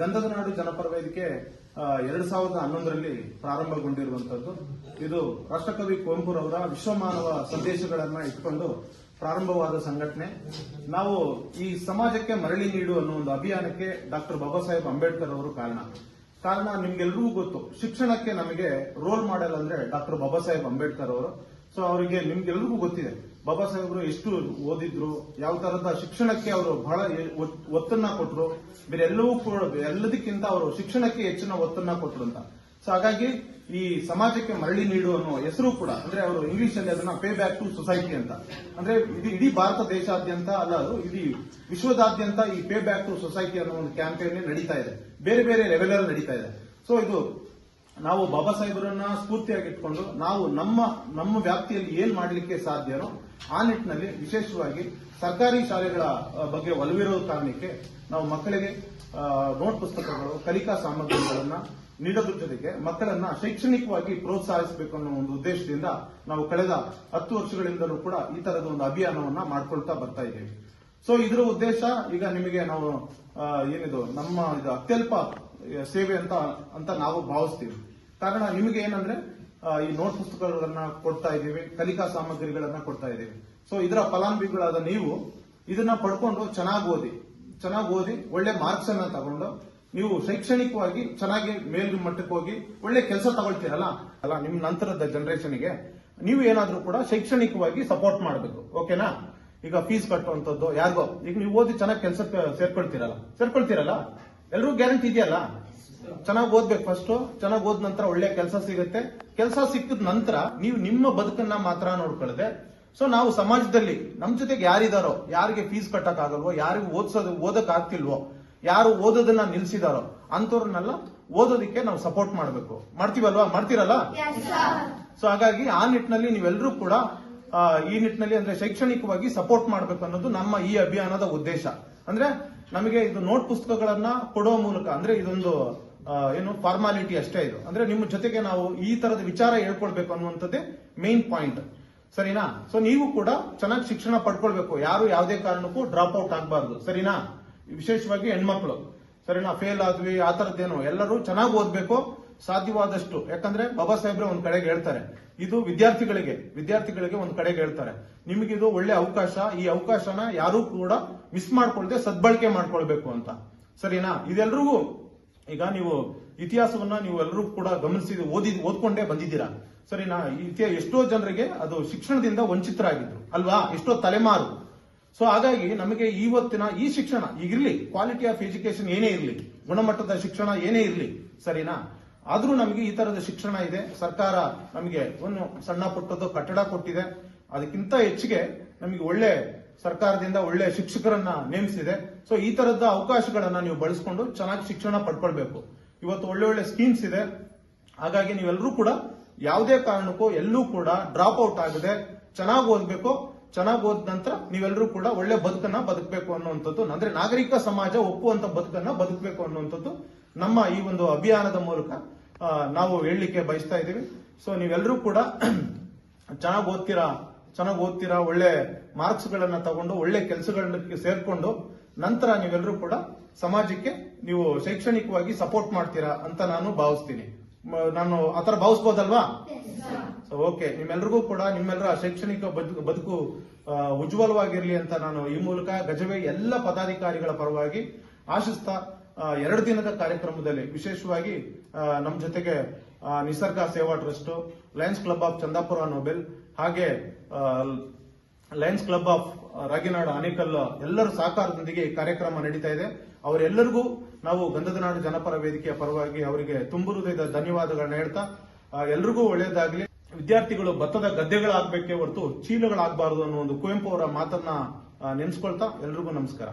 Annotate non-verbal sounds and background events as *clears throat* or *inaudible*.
ಗಂಧದ ನಾಡು ಜನಪರ ವೇದಿಕೆ ಎರಡ್ ಸಾವಿರದ ಹನ್ನೊಂದರಲ್ಲಿ ಪ್ರಾರಂಭಗೊಂಡಿರುವಂತದ್ದು ಇದು ರಾಷ್ಟ್ರಕವಿ ಕುವೆಂಪುರವರ ವಿಶ್ವಮಾನವ ಸಂದೇಶಗಳನ್ನ ಇಟ್ಕೊಂಡು ಪ್ರಾರಂಭವಾದ ಸಂಘಟನೆ. ನಾವು ಈ ಸಮಾಜಕ್ಕೆ ಮರಳಿ ನೀಡು ಅನ್ನೋ ಒಂದು ಅಭಿಯಾನಕ್ಕೆ ಡಾಕ್ಟರ್ ಬಾಬಾ ಸಾಹೇಬ್ ಅಂಬೇಡ್ಕರ್ ಅವರು ಕಾರಣ. ಕಾರಣ ನಿಮ್ಗೆಲ್ರಿಗೂ ಗೊತ್ತು. ಶಿಕ್ಷಣಕ್ಕೆ ನಮಗೆ ರೋಲ್ ಮಾಡೆಲ್ ಅಂದ್ರೆ ಡಾಕ್ಟರ್ ಬಾಬಾ ಸಾಹೇಬ್ ಅಂಬೇಡ್ಕರ್ ಅವರು. ಸೊ ಅವರಿಗೆ ನಿಮ್ಗೆಲ್ರಿಗೂ ಗೊತ್ತಿದೆ. ಬಾಬಾ ಸಾಹೇಬರು ಎಷ್ಟು ಓದಿದ್ರು, ಯಾವ ತರದ ಶಿಕ್ಷಣಕ್ಕೆ ಅವರು ಬಹಳ ಒತ್ತನ್ನ ಕೊಟ್ಟರು ಬೇರೆ ಎಲ್ಲವೂ ಕೂಡ ಎಲ್ಲದಕ್ಕಿಂತ ಅವರು ಶಿಕ್ಷಣಕ್ಕೆ ಹೆಚ್ಚಿನ ಒತ್ತನ್ನ ಕೊಟ್ಟರು ಅಂತ. ಸೊ ಹಾಗಾಗಿ ಈ ಸಮಾಜಕ್ಕೆ ಮರಳಿ ನೀಡು ಅನ್ನೋ ಹೆಸರು ಕೂಡ, ಅಂದ್ರೆ ಅವರು ಇಂಗ್ಲಿಷ್ ಅಲ್ಲಿ ಅದನ್ನ ಪೇ ಬ್ಯಾಕ್ ಟು ಸೊಸೈಟಿ ಅಂತ. ಅಂದ್ರೆ ಇದು ಇಡೀ ಭಾರತ ದೇಶಾದ್ಯಂತ ಅಲ್ಲ ಅದು, ಇಡೀ ವಿಶ್ವದಾದ್ಯಂತ ಈ ಪೇ ಬ್ಯಾಕ್ ಟು ಸೊಸೈಟಿ ಅನ್ನೋ ಒಂದು ಕ್ಯಾಂಪೇನ್ ನಡೀತಾ ಇದೆ. ಬೇರೆ ಬೇರೆ ಲೆವೆಲ್ ಅಲ್ಲಿ ನಡೀತಾ ಇದೆ. ಸೊ ಇದು ನಾವು ಬಾಬಾ ಸಾಹೇಬರನ್ನ ಸ್ಫೂರ್ತಿಯಾಗಿ ಇಟ್ಕೊಂಡು ನಾವು ನಮ್ಮ ನಮ್ಮ ವ್ಯಾಪ್ತಿಯಲ್ಲಿ ಏನ್ ಮಾಡಲಿಕ್ಕೆ ಸಾಧ್ಯನೋ ಆ ನಿಟ್ಟಿನಲ್ಲಿ ವಿಶೇಷವಾಗಿ ಸರ್ಕಾರಿ ಶಾಲೆಗಳ ಬಗ್ಗೆ ಒಲವಿರೋ ಕಾರಣಕ್ಕೆ ನಾವು ಮಕ್ಕಳಿಗೆ ನೋಟ್ ಪುಸ್ತಕಗಳು, ಕಲಿಕಾ ಸಾಮಗ್ರಿಗಳನ್ನ ನೀಡೋದ್ರ ಜೊತೆಗೆ ಮಕ್ಕಳನ್ನ ಶೈಕ್ಷಣಿಕವಾಗಿ ಪ್ರೋತ್ಸಾಹಿಸಬೇಕು ಅನ್ನೋ ಒಂದು ಉದ್ದೇಶದಿಂದ ನಾವು ಕಳೆದ ಹತ್ತು ವರ್ಷಗಳಿಂದಲೂ ಕೂಡ ಈ ತರದ ಒಂದು ಅಭಿಯಾನವನ್ನ ಮಾಡ್ಕೊಳ್ತಾ ಬರ್ತಾ ಇದ್ದೀವಿ. ಸೊ ಇದರ ಉದ್ದೇಶ ಈಗ ನಿಮಗೆ ನಾವು ಏನಿದು, ನಮ್ಮ ಇದು ಅತ್ಯಲ್ಪ ಸೇವೆ ಅಂತ ಅಂತ ನಾವು ಭಾವಿಸ್ತೀವಿ. ಕಾರಣ ನಿಮಗೆ ಏನಂದ್ರೆ ಈ ನೋಟ್ ಪುಸ್ತಕಗಳನ್ನ ಕೊಡ್ತಾ ಇದ್ದೀವಿ, ಕಲಿಕಾ ಸಾಮಗ್ರಿಗಳನ್ನ ಕೊಡ್ತಾ ಇದ್ದೀವಿ. ಸೊ ಇದರ ಫಲಾನುಭವಿಗಳಾದ ನೀವು ಇದನ್ನ ಪಡ್ಕೊಂಡು ಚೆನ್ನಾಗಿ ಓದಿ. ಚೆನ್ನಾಗಿ ಓದಿ, ಒಳ್ಳೆ ಮಾರ್ಕ್ಸ್ ಅನ್ನ ತಗೊಂಡು ನೀವು ಶೈಕ್ಷಣಿಕವಾಗಿ ಚೆನ್ನಾಗಿ ಮೇಲ್ ಮಟ್ಟಕ್ಕೆ ಹೋಗಿ ಒಳ್ಳೆ ಕೆಲಸ ತಗೊಳ್ತೀರಲ್ಲ? ಅಲ್ಲ, ನಿಮ್ ನಂತರದ ಜನರೇಷನ್ಗೆ ನೀವು ಏನಾದ್ರೂ ಕೂಡ ಶೈಕ್ಷಣಿಕವಾಗಿ ಸಪೋರ್ಟ್ ಮಾಡಬೇಕು ಓಕೆನಾ ಈಗ ಫೀಸ್ ಕಟ್ಟುವಂಥದ್ದು ಯಾರಿಗೋ, ಈಗ ನೀವು ಓದಿ ಚೆನ್ನಾಗಿ ಕೆಲಸಕ್ಕೆ ಸೇರ್ಕೊಳ್ತೀರಲ್ಲ? ಸೇರ್ಕೊಳ್ತೀರಲ್ಲ? ಎಲ್ರಿಗೂ ಗ್ಯಾರಂಟಿ ಇದೆಯಲ್ಲ? ಚೆನ್ನಾಗಿ ಓದ್ಬೇಕು ಫಸ್ಟ್ ಚೆನ್ನಾಗಿ ಓದ್ ನಂತರ ಒಳ್ಳೆ ಕೆಲಸ ಸಿಗುತ್ತೆ. ಕೆಲಸ ಸಿಕ್ಕಿದ ನಂತರ ನೀವು ನಿಮ್ಮ ಬದುಕನ್ನ ಮಾತ್ರ ನೋಡ್ಕೊಳ್ಳದೆ. ಸೊ ನಾವು ಸಮಾಜದಲ್ಲಿ ನಮ್ಮ ಜೊತೆಗೆ ಯಾರಿದಾರೋ ಯಾರಿಗೆ ಫೀಸ್ ಕಟ್ಟಕ್ ಆಗಲ್ವೋ ಯಾರಿಗೂ ಓದ್ಸೋದು ಓದಕ್ ಆಗ್ತಿಲ್ವೋ ಯಾರು ಓದೋದನ್ನ ನಿಲ್ಸಿದಾರೋ ಅಂತವ್ರನ್ನೆಲ್ಲ ಓದೋದಕ್ಕೆ ನಾವು ಸಪೋರ್ಟ್ ಮಾಡಬೇಕು. ಮಾಡ್ತೀವಲ್ವಾ? ಮಾಡ್ತೀರಲ್ಲ? ಸೊ ಹಾಗಾಗಿ ಆ ನಿಟ್ಟಿನಲ್ಲಿ ನೀವೆಲ್ಲರೂ ಕೂಡ ಈ ನಿಟ್ಟಿನಲ್ಲಿ ಅಂದ್ರೆ ಶೈಕ್ಷಣಿಕವಾಗಿ ಸಪೋರ್ಟ್ ಮಾಡಬೇಕು ಅನ್ನೋದು ನಮ್ಮ ಈ ಅಭಿಯಾನದ ಉದ್ದೇಶ. ಅಂದ್ರೆ ನಮಗೆ ಇದು ನೋಟ್ ಪುಸ್ತಕಗಳನ್ನ ಕೊಡುವ ಮೂಲಕ, ಅಂದ್ರೆ ಇದೊಂದು ಏನು ಫಾರ್ಮಾಲಿಟಿ ಅಷ್ಟೇ ಇದು. ಅಂದ್ರೆ ನಿಮ್ಮ ಜೊತೆಗೆ ನಾವು ಈ ತರದ ವಿಚಾರ ಹೇಳ್ಕೊಳ್ಬೇಕು ಅನ್ನುವಂಥದ್ದೇ ಮೇನ್ ಪಾಯಿಂಟ್ ಸರಿನಾ? ಸೊ ನೀವು ಕೂಡ ಚೆನ್ನಾಗಿ ಶಿಕ್ಷಣ ಪಡ್ಕೊಳ್ಬೇಕು. ಯಾರು ಯಾವುದೇ ಕಾರಣಕ್ಕೂ ಡ್ರಾಪ್ ಔಟ್ ಆಗಬಾರ್ದು. ಸರಿನಾ? ವಿಶೇಷವಾಗಿ ಹೆಣ್ಮಕ್ಳು. ಸರಿನಾ? ಫೇಲ್ ಆದ್ವಿ, ಆ ತರದ್ದೇನು. ಎಲ್ಲರೂ ಚೆನ್ನಾಗಿ ಓದ್ಬೇಕು. ಸಾಧ್ಯವಾದಷ್ಟು. ಯಾಕಂದ್ರೆ ಬಾಬಾ ಸಾಹೇಬ್ರೆ ಒಂದ್ ಕಡೆಗೆ ಹೇಳ್ತಾರೆ, ಇದು ವಿದ್ಯಾರ್ಥಿಗಳಿಗೆ ವಿದ್ಯಾರ್ಥಿಗಳಿಗೆ ಒಂದ್ ಕಡೆಗೆ ಹೇಳ್ತಾರೆ. ನಿಮಗಿದು ಒಳ್ಳೆ ಅವಕಾಶ, ಈ ಅವಕಾಶನ ಯಾರೂ ಕೂಡ ಮಿಸ್ ಮಾಡ್ಕೊಳ್ದೆ ಸದ್ಬಳಕೆ ಮಾಡ್ಕೊಳ್ಬೇಕು ಅಂತ. ಸರಿನಾ? ಇದೆಲ್ರಿಗೂ ಈಗ ನೀವು ಇತಿಹಾಸವನ್ನ ನೀವು ಎಲ್ಲರೂ ಕೂಡ ಗಮನಿಸಿ, ಓದಿ, ಓದ್ಕೊಂಡೇ ಬಂದಿದ್ದೀರಾ? ಸರಿನಾ? ಇತಿಹಾಸ ಎಷ್ಟೋ ಜನರಿಗೆ ಅದು ಶಿಕ್ಷಣದಿಂದ ವಂಚಿತರಾಗಿದ್ರು, ಅಲ್ವಾ? ಎಷ್ಟೋ ತಲೆಮಾರು. ಸೊ ಹಾಗಾಗಿ ನಮಗೆ ಇವತ್ತಿನ ಈ ಶಿಕ್ಷಣ, ಈಗಿರ್ಲಿ ಕ್ವಾಲಿಟಿ ಆಫ್ ಎಜುಕೇಶನ್ ಏನೇ ಇರಲಿ, ಗುಣಮಟ್ಟದ ಶಿಕ್ಷಣ ಏನೇ ಇರಲಿ, ಸರಿನಾ? ಆದ್ರೂ ನಮಗೆ ಈ ತರದ ಶಿಕ್ಷಣ ಇದೆ. ಸರ್ಕಾರ ನಮಗೆ ಒಂದು ಸಣ್ಣ ಪುಟ್ಟದ್ದು ಕಟ್ಟಡ ಕೊಟ್ಟಿದೆ. ಅದಕ್ಕಿಂತ ಹೆಚ್ಚಿಗೆ ನಮಗೆ ಒಳ್ಳೆ ಸರ್ಕಾರದಿಂದ ಒಳ್ಳೆ ಶಿಕ್ಷಕರನ್ನ ನೇಮಿಸಿದೆ. ಸೊ ಈ ತರದ ಅವಕಾಶಗಳನ್ನ ನೀವು ಬಳಸ್ಕೊಂಡು ಚೆನ್ನಾಗಿ ಶಿಕ್ಷಣ ಪಡ್ಕೊಳ್ಬೇಕು. ಇವತ್ತು ಒಳ್ಳೆ ಒಳ್ಳೆ ಸ್ಕೀಮ್ಸ್ ಇದೆ. ಹಾಗಾಗಿ ನೀವೆಲ್ಲರೂ ಕೂಡ ಯಾವುದೇ ಕಾರಣಕ್ಕೂ ಎಲ್ಲೂ ಕೂಡ ಡ್ರಾಪ್ ಔಟ್ ಆಗದೆ ಚೆನ್ನಾಗಿ ಓದಬೇಕು. ಚೆನ್ನಾಗಿ ಓದ ನಂತರ ನೀವೆಲ್ಲರೂ ಕೂಡ ಒಳ್ಳೆ ಬದುಕನ್ನ ಬದುಕಬೇಕು ಅನ್ನುವಂಥದ್ದು. ಅಂದ್ರೆ ನಾಗರಿಕ ಸಮಾಜ ಒಪ್ಪುವಂತ ಬದುಕನ್ನ ಬದುಕಬೇಕು ಅನ್ನುವಂಥದ್ದು ನಮ್ಮ ಈ ಒಂದು ಅಭಿಯಾನದ ಮೂಲಕ ನಾವು ಹೇಳಲಿಕ್ಕೆ ಬಯಸ್ತಾ ಇದ್ದೀವಿ. ಸೊ ನೀವೆಲ್ಲರೂ ಕೂಡ *clears throat* ಚೆನ್ನಾಗಿ ಓದ್ತೀರಾ ಚೆನ್ನಾಗಿ ಓದ್ತೀರಾ ಒಳ್ಳೆ ಮಾರ್ಕ್ಸ್ ಗಳನ್ನ ತಗೊಂಡು ಒಳ್ಳೆ ಕೆಲಸಗಳನ್ನ ಸೇರ್ಕೊಂಡು ನಂತರ ನೀವೆಲ್ಲರೂ ಕೂಡ ಸಮಾಜಕ್ಕೆ ನೀವು ಶೈಕ್ಷಣಿಕವಾಗಿ ಸಪೋರ್ಟ್ ಮಾಡ್ತೀರಾ ಅಂತ ನಾನು ಭಾವಿಸ್ತೀನಿ. ನಾನು ಆತರ ಭಾವಿಸ್ಬೋದಲ್ವಾ? ಸೊ ಓಕೆ ನಿಮ್ಮೆಲ್ರಿಗೂ ಕೂಡ ನಿಮ್ಮೆಲ್ಲರ ಶೈಕ್ಷಣಿಕ ಬದುಕು ಉಜ್ವಲವಾಗಿರ್ಲಿ ಅಂತ ನಾನು ಈ ಮೂಲಕ ಗಜವೇ ಎಲ್ಲ ಪದಾಧಿಕಾರಿಗಳ ಪರವಾಗಿ ಆಶಿಸ್ತಾ ಎರಡು ದಿನದ ಕಾರ್ಯಕ್ರಮದಲ್ಲಿ ವಿಶೇಷವಾಗಿ ನಮ್ಮ ಜೊತೆಗೆ Nisarga Seva trust, Lions Club of Chandapura Nobel, ಹಾಗೆ Lions Club of Raginadu Anekal ಎಲ್ಲರ ಸಹಕಾರದೊಂದಿಗೆ ಈ ಕಾರ್ಯಕ್ರಮ ನಡೀತಾ ಇದೆ. ಅವರೆಲ್ಲರಿಗೂ ನಾವು ಗಂಧದ ನಾಡು ಜನಪರ ವೇದಿಕೆಯ ಪರವಾಗಿ ಅವರಿಗೆ ತುಂಬು ಹೃದಯದ ಧನ್ಯವಾದಗಳನ್ನ ಹೇಳ್ತಾ ಎಲ್ರಿಗೂ ಒಳ್ಳೆಯದಾಗಲಿ. ವಿದ್ಯಾರ್ಥಿಗಳು ಭತ್ತದ ಗದ್ದೆಗಳಾಗಬೇಕೇ ಹೊರತು ಚೀಲಗಳಾಗಬಾರದು ಅನ್ನೋ ಒಂದು ಕುವೆಂಪು ಅವರ ಮಾತನ್ನ ನೆನೆಸ್ಕೊಳ್ತಾ, ಎಲ್ರಿಗೂ ನಮಸ್ಕಾರ.